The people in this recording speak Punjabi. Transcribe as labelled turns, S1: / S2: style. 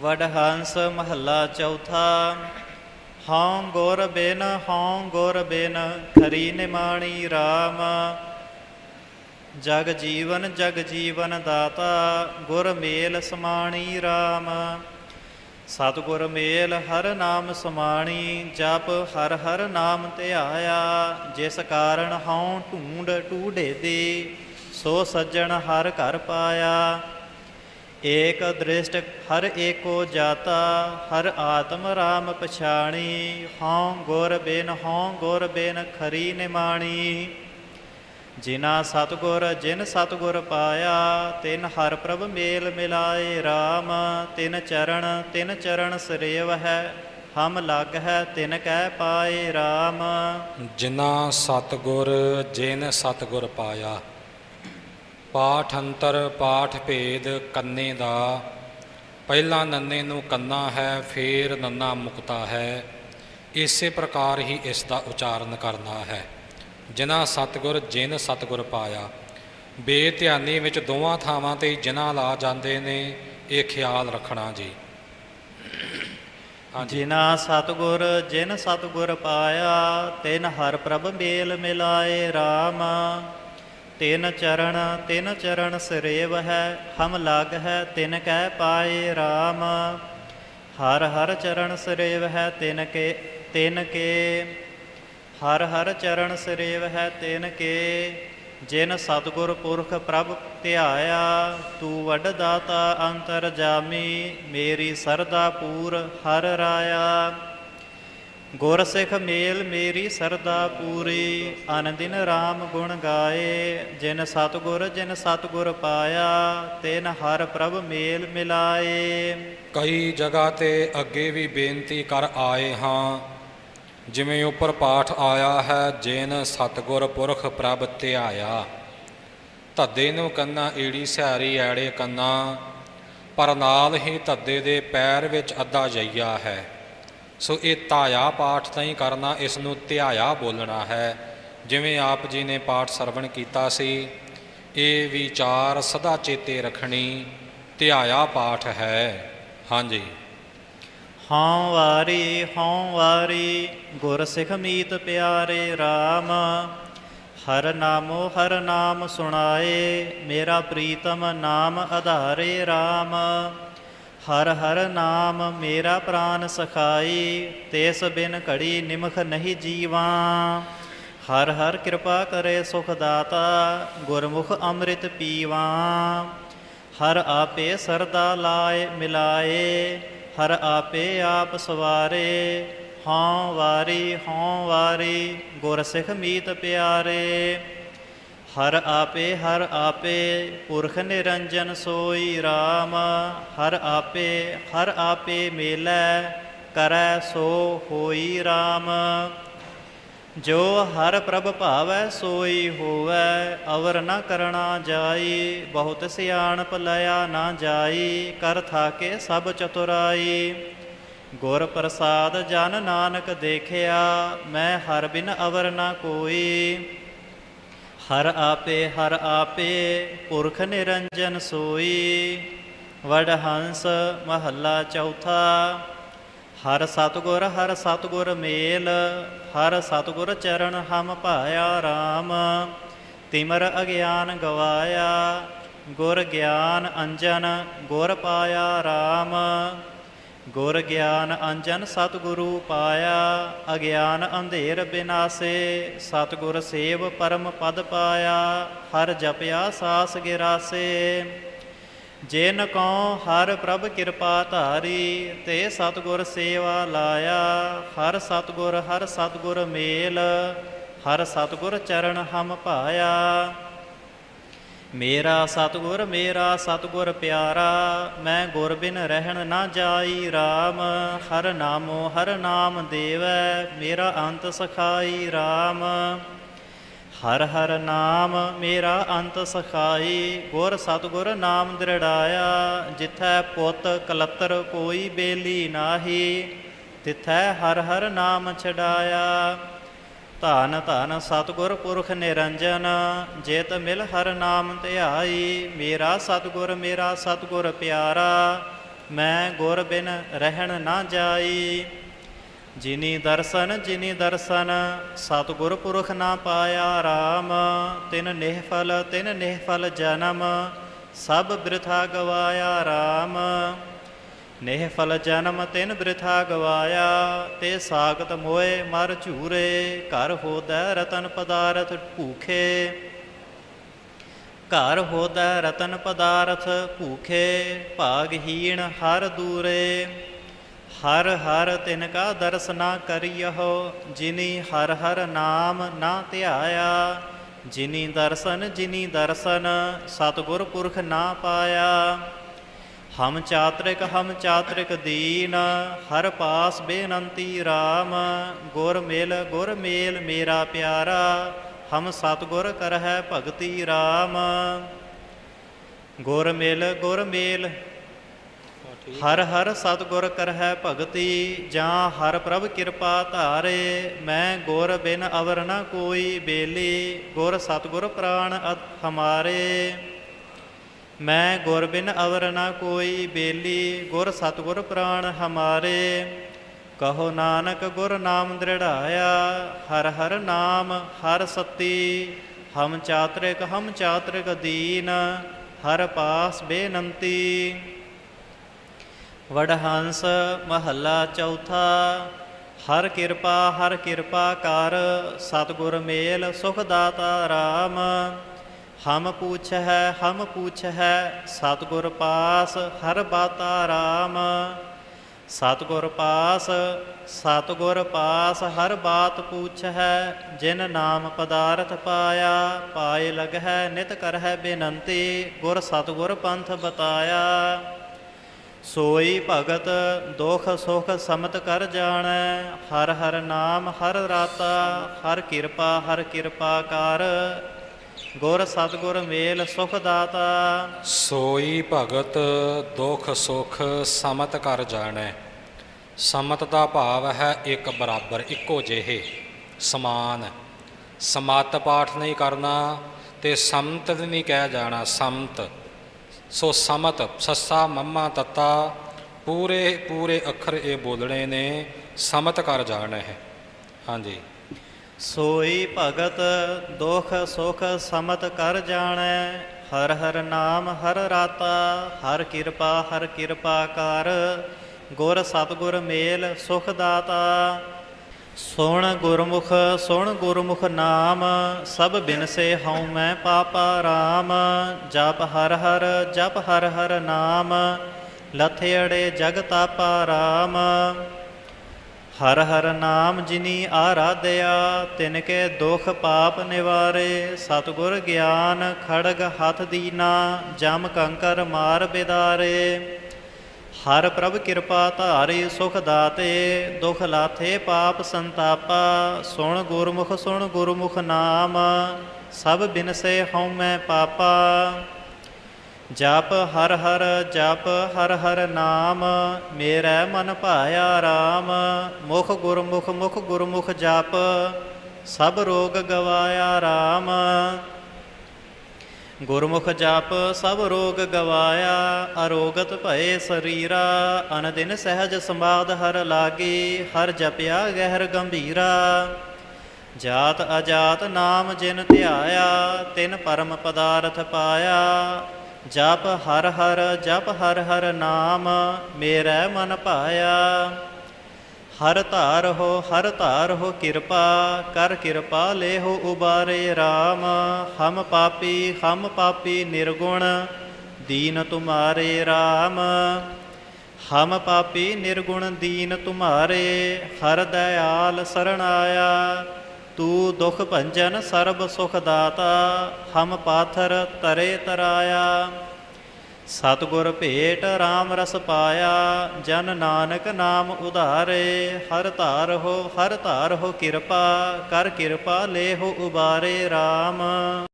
S1: ਵਡਹੰਸ ਮਹੱਲਾ ਚੌਥਾ। ਹਉ ਗੁਰ ਬਿਨ, ਹਉ ਗੁਰ ਬਿਨ, ਖਰੀ ਨਿਮਾਣੀ RAM ਜਗ ਜੀਵਨ ਜਗ ਜੀਵਨ ਦਾਤਾ, ਗੁਰ ਮੇਲ ਸਮਾਣੀ RAM ਸਤਿਗੁਰ ਮੇਲ ਹਰ ਨਾਮ ਸਮਾਣੀ, ਜਪ ਹਰ ਹਰ ਨਾਮ ਧਿਆਇਆ। ਜਿਸ ਕਾਰਨ ਹਉ ਢੂੰਡ ਟੂਢੇ ਦੀ, ਸੋ ਸੱਜਣ ਹਰ ਘਰ ਪਾਇਆ। ਏਕ ਦ੍ਰਿਸ਼ਟ ਹਰ ਏਕੋ ਜਾਤਾ, ਹਰ ਆਤਮ ਰਾਮ ਪਛਾਣੀ, ਹਉ ਗੁਰ ਬਿਨ ਹਉ ਗੁਰ ਬਿਨ ਖਰੀ ਨਿਮਾਣੀ। ਜਿਨਾ ਸਤਗੁਰ, ਜਿਨ ਸਤਗੁਰ ਪਾਇਆ, ਤਿਨ ਹਰ ਪ੍ਰਭ ਮੇਲ ਮਿਲਾਏ RAM ਤਿਨ ਚਰਨ ਤਿਨ ਚਰਨ ਸਰੇਵ ਹੈ, ਹਮ ਲਗ ਹੈ ਤਿਨ ਕਹਿ ਪਾਏ RAM
S2: ਜਿਨਾ ਸਤਗੁਰ, ਜਿਨ ਸਤਗੁਰ ਪਾਇਆ ਪਾਠ ਅੰਤਰ ਪਾਠ ਭੇਦ ਕੰਨੇ ਦਾ। ਪਹਿਲਾ ਨੰਨੇ ਨੂੰ ਕੰਨਾ ਹੈ, ਫੇਰ ਨੰਨਾ ਮੁਕਤਾ ਹੈ। ਇਸੇ ਪ੍ਰਕਾਰ ਹੀ ਇਸ ਦਾ ਉਚਾਰਨ ਕਰਨਾ ਹੈ। ਜਿਨ੍ਹਾਂ ਸਤਗੁਰ, ਜਿਨ ਸਤਗੁਰ ਪਾਇਆ। ਬੇਧਿਆਨੀ ਵਿੱਚ ਦੋਵਾਂ ਥਾਵਾਂ ਤੇ ਜਿਨ੍ਹਾਂ ਲਾ ਜਾਂਦੇ ਨੇ, ਇਹ ਖਿਆਲ ਰੱਖਣਾ ਜੀ। ਹਾਂਜੀ।
S1: ਜਿਨਾ ਸਤਗੁਰ, ਜਿਨ ਸਤਗੁਰ ਪਾਇਆ, ਤਿਨ ਹਰ ਪ੍ਰਭ ਮੇਲ ਮਿਲਾਏ RAM ਤਿਨ ਚਰਨ ਤਿਨ ਚਰਨ ਸਰੇਵ ਹੈ ਹਮ ਲਗ ਹੈ ਤਿਨ ਕਹਿ ਪਾਏ RAM ਹਰ ਹਰ ਚਰਨ ਸਰੇਵ ਹੈ ਤਿਨ ਕੇ ਤਿਨ ਕੇ। ਹਰ ਹਰ ਚਰਨ ਸਰੇਵ ਹੈ ਤਿਨ ਕੇ। ਜਿਨ ਸਤਗੁਰ ਪੁਰਖ ਪ੍ਰਭ ਧਿਆਇਆ, ਤੂੰ ਵੱਡ ਦਾਤਾ ਅੰਤਰ ਜਾਮੀ, ਮੇਰੀ ਸਰਦਾ ਪੂਰ ਹਰ ਰਾਇਆ। ਗੁਰ ਸਿੱਖ ਮੇਲ ਮੇਰੀ ਸਰਦਾ ਪੂਰੀ, ਅਨੰਦਿਨ RAM ਗੁਣ ਗਾਏ। ਜਿਨ ਸਤਗੁਰ ਜਿਨ ਸਤਗੁਰ ਪਾਇਆ, ਤਿਨ ਹਰ ਪ੍ਰਭ ਮੇਲ ਮਿਲਾਏ।
S2: ਕਈ ਜਗ੍ਹਾ ਤੇ ਅੱਗੇ ਵੀ ਬੇਨਤੀ ਕਰ ਆਏ ਹਾਂ। ਜਿਵੇਂ ਉੱਪਰ ਪਾਠ ਆਇਆ ਹੈ, ਜਿਨ ਸਤਗੁਰ ਪੁਰਖ ਪ੍ਰਭ ਧਿਆਇਆ, ਧੱਦੇ ਨੂੰ ਕੰਨਾ ਏੜੀ ਸਿਹਾਰੀ ਐੜੇ ਕੰਨਾ, ਪਰ ਨਾਲ ਹੀ ਧੱਦੇ ਦੇ ਪੈਰ ਵਿੱਚ ਅੱਧਾ ਜਈਆ ਹੈ। ਸੋ ਇਹ ਤਾਇਆ ਪਾਠ ਤਾਂ ਹੀ ਕਰਨਾ ਇਸ ਨੂੰ ਧਿਆਇਆ ਬੋਲਣਾ ਹੈ। ਜਿਵੇਂ ਆਪ ਜੀ ਨੇ ਪਾਠ ਸਰਵਣ ਕੀਤਾ ਸੀ, ਇਹ ਵਿਚਾਰ ਸਦਾ ਚੇਤੇ ਰੱਖਣੀ ਧਿਆਇਆ ਪਾਠ ਹੈ। ਹਾਂਜੀ।
S1: ਹਉ ਵਾਰੀ ਹਉ ਵਾਰੀ, ਗੁਰ ਸਿੱਖ ਮੀਤ ਪਿਆਰੇ RAM ਹਰ ਨਾਮੋ ਹਰ ਨਾਮ ਸੁਣਾਏ, ਮੇਰਾ ਪ੍ਰੀਤਮ ਨਾਮ ਆਧਾਰੇ RAM ਹਰ ਹਰ ਨਾਮ ਮੇਰਾ ਪ੍ਰਾਨ ਸਖਾਈ ਤੇਸ ਬਿਨ ਘੜੀ ਨਿਮਖ ਨਹੀਂ ਜੀਵਾ। ਹਰ ਹਰ ਕਿਰਪਾ ਕਰੇ ਸੁਖ ਦਾਤਾ, ਗੁਰਮੁਖ ਅੰਮ੍ਰਿਤ ਪੀਵਾ। ਹਰ ਆਪੇ ਸਰਦਾ ਲਾਏ, ਮਿਲਾਏ। ਹਰ ਆਪੇ ਆਪ ਸਵਾਰੇ, ਹਉ ਵਾਰੀ ਹਉ ਵਾਰੀ ਗੁਰ ਸਿੱਖ ਮੀਤ ਪਿਆਰੇ। ਹਰ ਆਪੇ ਹਰ ਆਪੇ ਪੁਰਖ ਨਿਰੰਜਨ ਸੋਈ RAM ਹਰ ਆਪੇ ਹਰ ਆਪੇ ਮੇਲੈ ਕਰੈ ਸੋ ਹੋਈ RAM ਜੋ ਹਰ ਪ੍ਰਭ ਭਾਵੈ ਸੋਈ ਹੋਵੈ, ਅਵਰ ਨ ਕਰਣਾ ਜਾਈ। ਬਹੁਤ ਸਿਆਣਪ ਲਿਆ ਨਾ ਜਾਈ, ਕਰ ਥਾਕੇ ਸਭ ਚਤੁਰਾਈ। ਗੁਰ ਪ੍ਰਸਾਦ ਜਨ ਨਾਨਕ ਦੇਖਿਆ, ਮੈਂ ਹਰ ਬਿਨ ਅਵਰ ਨ ਕੋਈ। ਹਰ ਆਪੇ ਹਰ ਆਪੇ ਪੁਰਖ ਨਿਰੰਜਨ ਸੋਈ। ਵਡ ਹੰਸ ਮਹੱਲਾ ਚੌਥਾ, ਹਰ ਸਤਗੁਰ ਹਰ ਸਤਗੁਰ ਮੇਲ, ਹਰ ਸਤਗੁਰ ਚਰਨ ਹਮ ਭਾਇਆ RAM ਤਿਮਰ ਅਗਿਆਨ ਗਵਾਇਆ, ਗੁਰ ਗਿਆਨ ਅੰਜਨ ਗੁਰ ਪਾਇਆ RAM ਗੁਰ ਗਿਆਨ ਅੰਜਨ ਸਤਿਗੁਰੂ ਪਾਇਆ, ਅਗਿਆਨ ਅੰਧੇਰ ਬਿਨਾਸੇ, ਸਤਿਗੁਰ ਸੇਵ ਪਰਮ ਪਦ ਪਾਇਆ, ਹਰ ਜਪਿਆ ਸਾਸ ਗਿਰਾਸੇ। ਜਿਨ ਕੋ ਹਰ ਪ੍ਰਭ ਕਿਰਪਾ ਧਾਰੀ, ਤੇ ਸਤਿਗੁਰ ਸੇਵਾ ਲਾਇਆ, ਹਰ ਸਤਿਗੁਰ ਹਰ ਸਤਿਗੁਰ ਮੇਲ, ਹਰ ਸਤਿਗੁਰ ਚਰਨ ਹਮ ਪਾਇਆ। ਮੇਰਾ ਸਤਿਗੁਰ ਮੇਰਾ ਸਤਿਗੁਰ ਪਿਆਰਾ, ਮੈਂ ਗੁਰ ਬਿਨ ਰਹਿਣ ਨਾ ਜਾਈ RAM ਹਰ ਨਾਮੋ, ਹਰ ਨਾਮ ਦੇਵੈ, ਮੇਰਾ ਅੰਤ ਸਖਾਈ RAM ਹਰ ਹਰ ਨਾਮ, ਮੇਰਾ ਅੰਤ ਸਖਾਈ, ਗੁਰ ਸਤਿਗੁਰ ਨਾਮ ਦ੍ਰਿੜਾਇਆ। ਜਿਥੈ ਪੁੱਤ ਕਲਤਰ ਕੋਈ ਬੇਲੀ ਨਾਹੀ, ਤਿਥੈ ਹਰ ਹਰ ਨਾਮ ਛਡਾਇਆ। ਧੰਨ ਧੰਨ ਸਤਿਗੁਰ ਪੁਰਖ ਨਿਰੰਜਨ, ਜੇਤ ਮਿਲ ਹਰ ਨਾਮ ਧਿਆਈ ਮੇਰਾ ਸਤਿਗੁਰ ਮੇਰਾ ਸਤਿਗੁਰ ਪਿਆਰਾ, ਮੈਂ ਗੁਰ ਬਿਨ ਰਹਿਣ ਨਾ ਜਾਈ। ਜਿਨੀ ਦਰਸ਼ਨ ਜਿਨੀ ਦਰਸ਼ਨ, ਸਤਿਗੁਰ ਪੁਰਖ ਨਾ ਪਾਇਆ RAM ਤਿਨ ਨਿਹਫਲ ਤਿਨ ਨਿਹਫਲ ਜਨਮ, ਸਭ ਬ੍ਰਿਥਾ ਗਵਾਇਆ RAM ਨਿਹਫਲ ਜਨਮ ਤਿਨ ਬ੍ਰਿਥਾ ਗਵਾਇਆ, ਤੇ ਸਾਗਤ ਮੋਏ ਮਰ ਝੂਰੇ, ਘਰ ਹੋਦੈ ਰਤਨ ਪਦਾਰਥ ਭੂਖੇ। ਘਰ ਹੋਦੈ ਰਤਨ ਪਦਾਰਥ ਭੂਖੇ ਭਾਗਹੀਣ ਹਰ ਦੂਰੇ। ਹਰ ਹਰ ਤਿਨ ਕਾ ਦਰਸਨਾ ਕਰਿਯੋ ਜਿਨੀ ਹਰ ਹਰ ਨਾਮ ਨਾ ਧਿਆਇਆ। ਜਿਨੀ ਦਰਸ਼ਨ ਜਿਨੀ ਦਰਸ਼ਨ, ਸਤਿਗੁਰ ਪੁਰਖ ਨਾ ਪਾਇਆ। ਹਮ ਚਾਤ੍ਰਿਕ ਹਮ ਚਾਤ੍ਰਿਕ ਦੀਨ, ਹਰ ਪਾਸ ਬੇਨੰਤੀ RAM ਗੁਰ ਮਿਲ, ਗੁਰ ਮੇਲ ਮੇਰਾ ਪਿਆਰਾ, ਹਮ ਸਤਿਗੁਰ ਕਰਹਿ ਭਗਤੀ RAM ਗੁਰ ਮਿਲ, ਗੁਰ ਮੇਲ, ਹਰ ਹਰ ਸਤਿਗੁਰ ਕਰਹਿ ਭਗਤੀ, ਜਾਂ ਹਰ ਪ੍ਰਭ ਕਿਰਪਾ ਧਾਰੇ, ਮੈਂ ਗੁਰ ਬਿਨ ਅਵਰ ਨ ਕੋਈ ਬੇਲੀ, ਗੁਰ ਸਤਿਗੁਰ ਪ੍ਰਾਣ ਹਮਾਰੇ। ਮੈਂ ਗੁਰ ਬਿਨ ਅਵਰ ਨਾ ਕੋਈ ਬੇਲੀ, ਗੁਰ ਸਤਿਗੁਰ ਪ੍ਰਾਣ ਹਮਾਰੇ। ਕਹੋ ਨਾਨਕ ਗੁਰ ਨਾਮ ਦ੍ਰਿੜਾਇਆ, ਹਰ ਹਰ ਨਾਮ, ਹਰ ਸਤੀ। ਹਮ ਚਾਤ੍ਰਿਕ ਹਮ ਚਾਤ੍ਰਿਕ ਦੀਨ, ਹਰ ਪਾਸ ਬੇਨੰਤੀ। ਵਡਹੰਸ ਮਹੱਲਾ ਚੌਥਾ, ਹਰ ਕਿਰਪਾ ਹਰ ਕਿਰਪਾ ਕਰ, ਸਤਿਗੁਰ ਮੇਲ ਸੁਖ ਦਾਤਾ RAM ਹਮ ਪੂਛ ਹੈ ਹਮ ਪੂਛ ਹੈ ਸਤਿਗੁਰ ਪਾਸ ਹਰ ਬਾਤਾ RAM ਸਤਿਗੁਰ ਪਾਸ ਸਤਿਗੁਰ ਪਾਸ ਹਰ ਬਾਤ ਪੂਛ ਹੈ ਜਿਨ ਨਾਮ ਪਦਾਰਥ ਪਾਇਆ, ਪਾਏ ਲਗ ਹੈ ਨਿਤ ਕਰ ਹੈ ਬੇਨੰਤੀ, ਗੁਰ ਸਤਿਗੁਰ ਪੰਥ ਬਤਾਇਆ। ਸੋਈ ਭਗਤ ਦੁਖ ਸੁਖ ਸਮਤ ਕਰ ਜਾਣੈ, ਹਰ ਹਰ ਨਾਮ ਹਰ ਰਾਤਾ, ਹਰ ਕਿਰਪਾ ਹਰ ਕਿਰਪਾ ਕਰ। ਗੁਰ ਸਤਿਗੁਰ ਮੇਲ ਸੁਖ ਦਾਤਾ।
S2: ਸੋਈ ਭਗਤ ਦੁਖ ਸੁਖ ਸਮਤ ਕਰ ਜਾਣੈ। ਸਮਤ ਦਾ ਭਾਵ ਹੈ ਇੱਕ ਬਰਾਬਰ, ਇੱਕੋ ਜਿਹੇ, ਸਮਾਨ। ਸਮਤ ਪਾਠ ਨਹੀਂ ਕਰਨਾ ਤੇ ਸਮਤ ਨਹੀਂ ਕਹਿ ਜਾਣਾ, ਸਮਤ। ਸੋ ਸਮਤ, ਸੱਸਾ, ਮੰਮਾ, ਤੱਤਾ ਪੂਰੇ ਪੂਰੇ ਅੱਖਰ ਇਹ ਬੋਲਣੇ ਨੇ, ਸਮਤ ਕਰ ਜਾਣਾ ਹੈ ਹਾਂਜੀ।
S1: ਸੋਈ ਭਗਤ ਦੁਖ ਸੁਖ ਸਮਤ ਕਰ ਜਾਣੈ, ਹਰ ਹਰ ਨਾਮ ਹਰ ਰਾਤਾ, ਹਰ ਕਿਰਪਾ ਹਰ ਕਿਰਪਾ ਕਰ, ਗੁਰ ਸਤਿਗੁਰ ਮੇਲ ਸੁਖ ਦਾਤਾ। ਸੁਣ ਗੁਰਮੁਖ ਸੁਣ ਗੁਰਮੁਖ ਨਾਮ, ਸਭ ਬਿਨਸੇ ਹਉ ਮੈਂ ਪਾਪਾ RAM ਜਪ ਹਰ ਹਰ, ਜਪ ਹਰ ਹਰ ਨਾਮ ਲਥੇੜੇ ਜਗ ਤਾਪਾ RAM ਹਰ ਹਰ ਨਾਮ ਜਿਨੀ ਆਰਾਧਿਆ, ਤਿਨ ਕੇ ਦੁਖ ਪਾਪ ਨਿਵਾਰੇ, ਸਤਿਗੁਰ ਗਿਆਨ ਖੜਗ ਹੱਥ ਦੀਨਾ, ਜਮ ਕੰਕਰ ਮਾਰ ਬਿਦਾਰੇ। ਹਰ ਪ੍ਰਭ ਕਿਰਪਾ ਧਾਰੇ ਸੁਖ ਦਾਤੇ, ਦੁਖ ਲਾਥੇ ਪਾਪ ਸੰਤਾਪਾ, ਸੁਣ ਗੁਰਮੁਖ ਸੁਣ ਗੁਰਮੁਖ ਨਾਮ, ਸਭ ਬਿਨਸੇ ਹਉ ਮੈਂ ਪਾਪਾ। ਜਪ ਹਰ ਹਰ, ਜਪ ਹਰ ਹਰ ਨਾਮ, ਮੇਰਾ ਮਨ ਭਾਇਆ RAM ਮੁਖ ਗੁਰਮੁਖ ਮੁਖ ਗੁਰਮੁਖ ਜਪ, ਸਭ ਰੋਗ ਗਵਾਇਆ RAM ਗੁਰਮੁਖ ਜਪ, ਸਭ ਰੋਗ ਗਵਾਇਆ, ਅਰੋਗਤ ਭਏ ਸਰੀਰਾ। ਅਨਦਿਨ ਸਹਿਜ ਸੰਬਾਦ ਹਰ ਲਾਗੀ, ਹਰ ਜਪਿਆ ਗਹਿਰ ਗੰਭੀਰਾ। ਜਾਤ ਅਜਾਤ ਨਾਮ ਜਿਨ ਧਿਆਇਆ, ਤਿਨ ਪਰਮ ਪਦਾਰਥ ਪਾਇਆ। ਜਪ ਹਰ ਹਰ, ਜਪ ਹਰ ਹਰ ਨਾਮ ਮੇਰਾ ਮਨ ਭਾਇਆ। ਹਰ ਧਾਰ ਹੋ, ਹਰ ਧਾਰ ਹੋ ਕਿਰਪਾ, ਕਰ ਕਿਰਪਾ ਲੈ ਹੋ ਉਬਾਰੇ RAM ਹਮ ਪਾਪੀ ਹਮ ਪਾਪੀ ਨਿਰਗੁਣ, ਦੀਨ ਤੁਮਾਰੇ RAM ਹਮ ਪਾਪੀ ਨਿਰਗੁਣ, ਦੀਨ ਤੁਮਾਰੇ, ਹਰ ਦਇਆਲ ਸਰਣ ਆਇਆ। ਤੂ ਦੁਖ ਭੰਜਨ ਸਰਬ ਸੁਖ ਦਾਤਾ, ਹਮ ਪਾਥਰ ਤਰੇ ਤਰਾਇਆ। ਸਤਿਗੁਰ ਭੇਟ RAM ਰਸ ਪਾਇਆ, ਜਨ ਨਾਨਕ ਨਾਮ ਉਧਾਰੇ। ਹਰ ਧਾਰ ਹੋ, ਹਰ ਧਾਰ ਹੋ ਕਿਰਪਾ, ਕਰ ਕਿਰਪਾ ਲੈ ਹੋ ਉਬਾਰੇ RAM